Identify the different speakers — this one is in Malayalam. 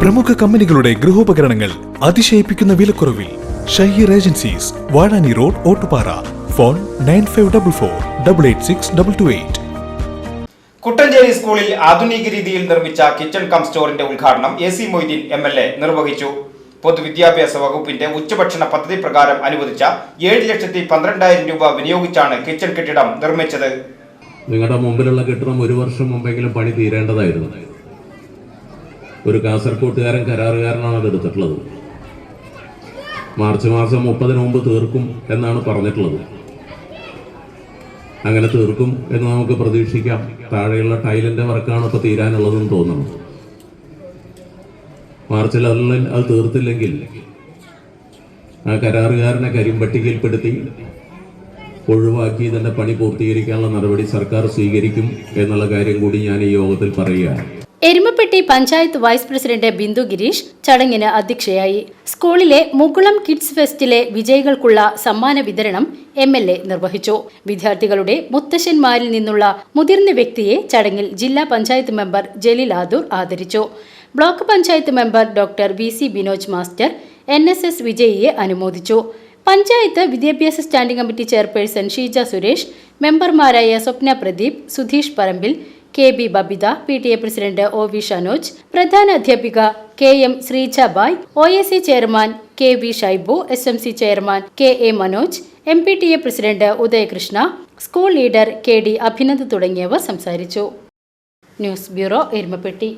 Speaker 1: പ്രമുഖ കമ്പനികളുടെ ഗൃഹോപകരണങ്ങൾ അതിശയിപ്പിക്കുന്ന വിലക്കുറവിൽ Shaheer agencies Vazhani road Ottupara. Phone nine five double four double eight six double two eight.
Speaker 2: Kuttanchery സ്കൂളിൽ ആധുനിക രീതിയിൽ നിർമ്മിച്ച കിച്ചൺ കം സ്റ്റോറിന്റെ ഉദ്ഘാടനം A C Moideen M L A നിർവഹിച്ചു. പൊതുവിദ്യാഭ്യാസ വകുപ്പിന്റെ ഉച്ചഭക്ഷണ പദ്ധതി പ്രകാരം അനുവദിച്ച ഏഴ് ലക്ഷത്തി പന്ത്രണ്ടായിരം രൂപ വിനിയോഗിച്ചാണ് കിച്ചൺ കെട്ടിടം നിർമ്മിച്ചത്.
Speaker 3: നിങ്ങളുടെ മുമ്പിലുള്ള കെട്ടിടം ഒരു വർഷം മുമ്പെങ്കിലും പണി തീരേണ്ടതായിരുന്നു. ഒരു കാസർകോട്ടുകാരൻ കരാറുകാരനാണ് അത് എടുത്തിട്ടുള്ളത് മാർച്ച് മാസം മുപ്പതിന് മുമ്പ് തീർക്കും എന്നാണ് പറഞ്ഞിട്ടുള്ളത്. അങ്ങനെ തീർക്കും എന്ന് നമുക്ക് പ്രതീക്ഷിക്കാം. താഴെയുള്ള ടൈലിന്റെ വർക്കാണ് ഇപ്പോൾ തീരാനുള്ളതെന്ന് തോന്നുന്നു. മാർച്ചിൽ അതിൽ അത് തീർത്തില്ലെങ്കിൽ ആ കരാറുകാരനെ കരിമ്പട്ടികയിൽപ്പെടുത്തി ഒഴിവാക്കി ഇതിന്റെ പണി പൂർത്തീകരിക്കാനുള്ള നടപടി സർക്കാർ സ്വീകരിക്കും എന്നുള്ള കാര്യം കൂടി ഞാൻ ഈ യോഗത്തിൽ പറയുകയാണ്.
Speaker 4: എരുമപ്പെട്ടി പഞ്ചായത്ത് വൈസ് പ്രസിഡന്റ് ബിന്ദു ഗിരീഷ് ചടങ്ങിന് അധ്യക്ഷയായി. സ്കൂളിലെ മുകുളം കിഡ്സ് ഫെസ്റ്റിലെ വിജയികൾക്കുള്ള സമ്മാന വിതരണം എം എൽ എ നിർവഹിച്ചു. വിദ്യാർത്ഥികളുടെ മുത്തശ്ശന്മാരിൽ നിന്നുള്ള മുതിർന്ന വ്യക്തിയെ ചടങ്ങിൽ ജില്ലാ പഞ്ചായത്ത് മെമ്പർ ജലീൽ ആദരിച്ചു. Block panchayat member doctor V C Binoj master N S S വിജയിയെ അനുമോദിച്ചു. പഞ്ചായത്ത് വിദ്യാഭ്യാസ standing committee chairperson Sheeja Suresh മെമ്പർമാരായ Swapna Pradeep Sudheesh Parambil K B Babitha P T A president O V Shanoj പ്രധാന അധ്യാപിക K M Sreejabai O S C chairman K V Shaibu S M C chairman K A Manoj M P T A president Udayakrishna school leader K D Abhinand തുടങ്ങിയവർ സംസാരിച്ചു. News bureau Erumapetty.